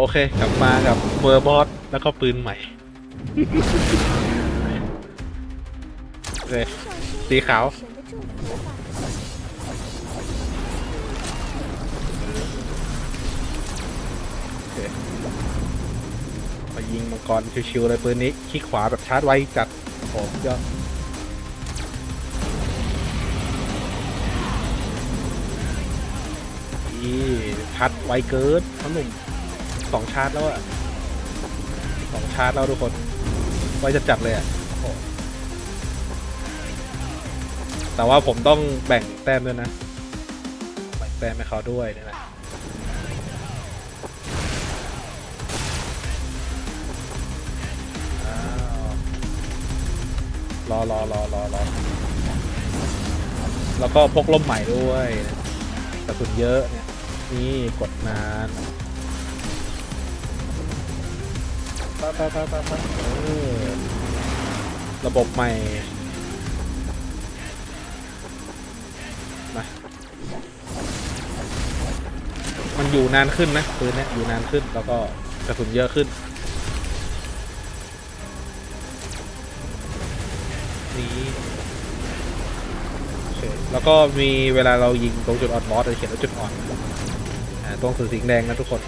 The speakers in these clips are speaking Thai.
โอเค กลับมากับเวอร์บอสแล้วก็ปืนใหม่เลยสีขาว โอเคไปยิงมังกรชิวๆเลยปืนนี้ขี้ขวาแบบชาร์จไวจัดโอ้ยอดพัดไวเกินทั้งหนุ่ม สองชาร์จแล้วอะสองชาร์จแล้วทุกคน ไวจะจัดเลยอะแต่ว่าผมต้องแบ่งแต้มด้วยนะ แบ่งแต้มให้เขาด้วยนี่แหละรอรอรอรอรอแล้วก็พกล่มใหม่ด้วยกระสุนเยอะเนี่ยนี่กดนาน ตาตาตาตาตาเออระบบใหม่มามันอยู่นานขึ้นนะปืนเนี่ยอยู่นานขึ้นแล้วก็กระสุนเยอะขึ้นนี้โอเคแล้วก็มีเวลาเรายิงตรงจุดอ่อนบอสจะเขียนว่าจุดอ่อนอ่าตรงสีสิงแดงนะทุกคน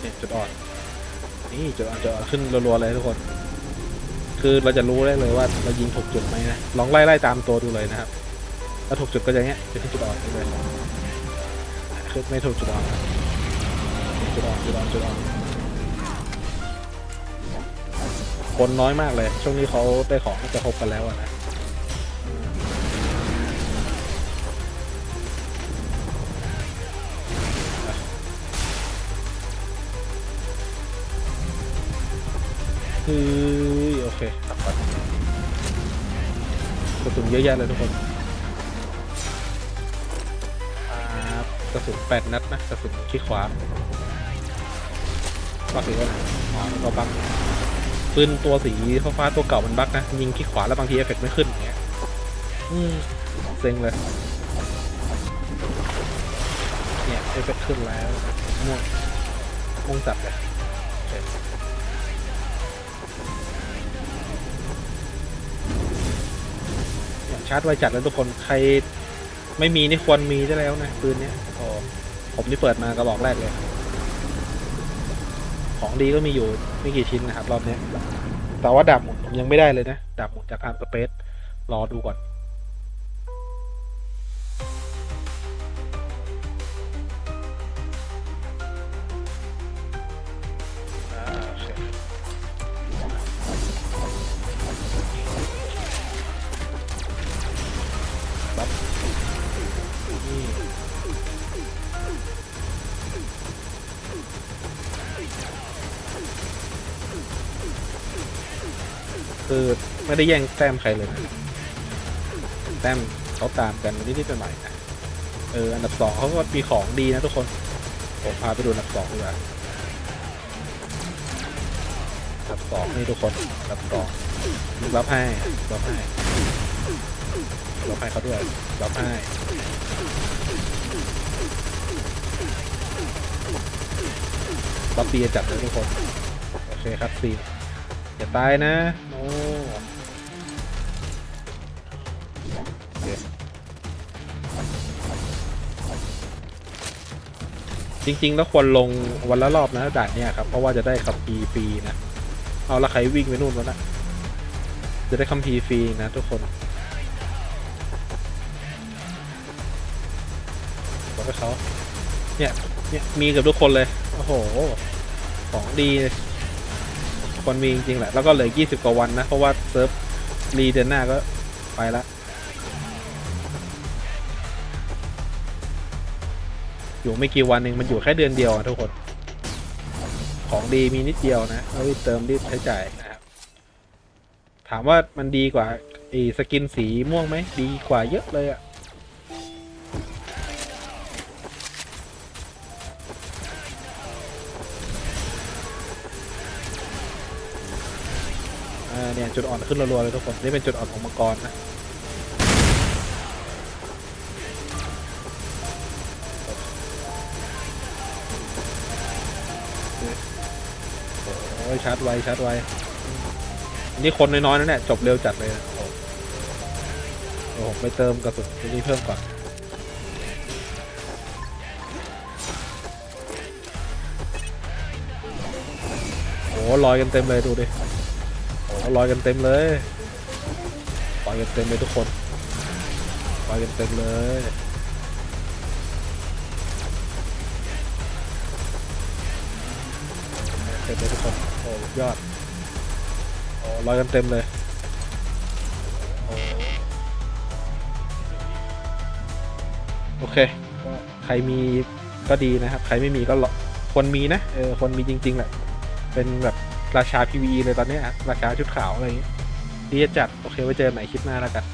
เนี่ยจุดอ่อน นี่จุดอ่อนจุดอ่อนขึ้นรัวๆเลยทุกคน คือเราจะรู้ได้เลยว่าเรายิงถูกจุดไหมนะลองไล่ไล่ตามตัวดูเลยนะครับถ้าถูกจุดก็จะเงี้ยจะขึ้นจุดอ่อนไปเลยคือไม่ถูกจุดอ่อนจุดอ่อนจุดอ่อนจุดอ่อนคนน้อยมากเลย ช่วงนี้เขาได้ของจะครบกันแล้วนะ คือโอเคครับก่อนกระสุนเยอะแยะเลยทุกคนครับกระสุนแปดนัดนะกระสุนขี้ขวาบักหรือว่าอ๋อก็บักปืนตัวสีฟ้าตัวเก่ามันบักนะ ยิงขี้ขวาแล้วบางทีเอฟเฟกต์ไม่ขึ้นอย่างเงี้ยอืมเซ็งเลยเนี่ยเอฟเฟกต์ขึ้นแล้วม่วงม่วงจัดเลยาร์จไวจัดแล้วทุกคนใครไม่มีนี่ควรมีได้แล้วนะปืนเนี้ยโอ้ผมนี่เปิดมากระบอกแรกเลย ของดีก็มีอยู่ไม่กี่ชิ้นนะครับรอบนี้แต่ว่าดาบหมุนผมยังไม่ได้เลยนะดาบหมุนจากอาร์มสเปซรอดูก่อน ปั๊บนี่คือไม่ได้แย่งแต้มใครเลยนะแต้มเขาตามกันนิดๆหน่อยๆนะเอออันดับสองเขาก็มีของดีนะทุกคน ผมพาไปดูอันดับสองดีกว่ารับสองนี่ทุกคนรับสองรับให้รับให้ รับให้เขาด้วยรับให้รับปีจัดเลยทุกคน โอเคครับสี่อย่าตายนะโอ้โอเคจริงๆ แล้วควรลงวันละรอบนะด่านเนี่ยครับ เพราะว่าจะได้ขับปีฟรีนะ เอาละใครวิ่งไปนู่นวะนะจะได้คัมภีร์ฟรีนะทุกคน บอกให้เขาเนี่ยเนี่ยมีกับทุกคนเลย โอ้โห ของดี คนมีจริงๆแหละ แล้วก็เหลือ20กว่าวันนะ เพราะว่าเซิร์ฟรีเดือนหน้าก็ไปละอยู่ไม่กี่วันเองมันอยู่แค่เดือนเดียวอะทุกคน ของดีมีนิดเดียวนะเอาเติมรีบใช้จ่ายนะครับ ถามว่ามันดีกว่าไอ้สกินสีม่วงไหมดีกว่าเยอะเลยอะ เนี่ยจุดอ่อนขึ้นรัวๆเลยทุกคนนี่เป็นจุดอ่อนของมังกรนะโอ้ยชาร์จไวชาร์จไวนี่คนน้อยๆนะเนี่ยจบเร็วจัดเลยนะโอ้เดี๋ยวผมไปเติมกระสุนที่นี่เพิ่มก่อนโอ้ลอยกันเต็มเลยดูดิ อ้ลอยกันเต็มเลยลอยกันเต็มเลยทุกคนลอยกันเต็มเลยเต็มเลยทุกคนโอ้ยอดโอ้ลอยกันเต็มเลยโอเคก็ใครมีก็ดีนะครับ ใครไม่มีก็รอคนมีนะเออคนมีจริง ๆแหละเป็นแบบ ราชาพีวีเลยตอนเนี้ยราชาชุดขาวอะไรอย่างเงี้ยดีจะจัด โอเคไว้เจอกันใหม่คลิปหน้าแล้วกัน